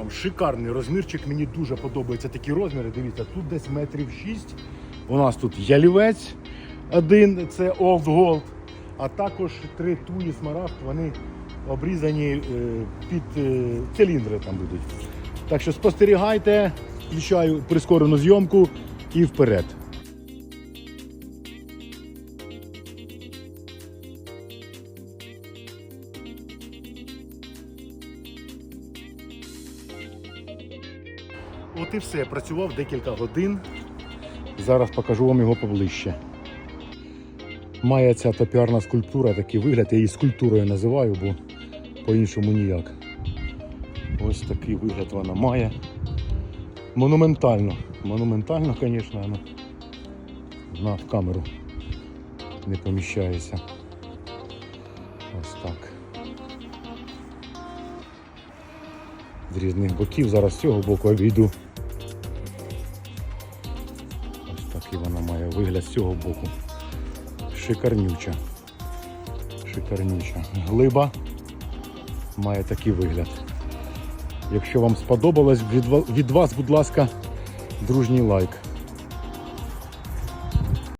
вам, шикарний розмірчик. Мені дуже подобаються такі розміри. Дивіться, тут десь метрів 6. У нас тут ялівець один, це Old Gold, а також три туї смарагд, вони обрізані е, під е, циліндри там будуть. Так що спостерігайте, включаю прискорену зйомку і вперед. От і все, працював декілька годин. Зараз покажу вам його поближче. Має ця топіарна скульптура такий вигляд, я її скульптурою називаю, бо по-іншому ніяк. Ось такий вигляд вона має. Монументально. Монументально, звісно, вона на камеру не поміщається. Ось так. З різних боків. Зараз з цього боку обійду. Такий вона має вигляд з цього боку. Шикарнюча. Шикарнюча. Глиба має такий вигляд. Якщо вам сподобалось, від вас, будь ласка, дружній лайк.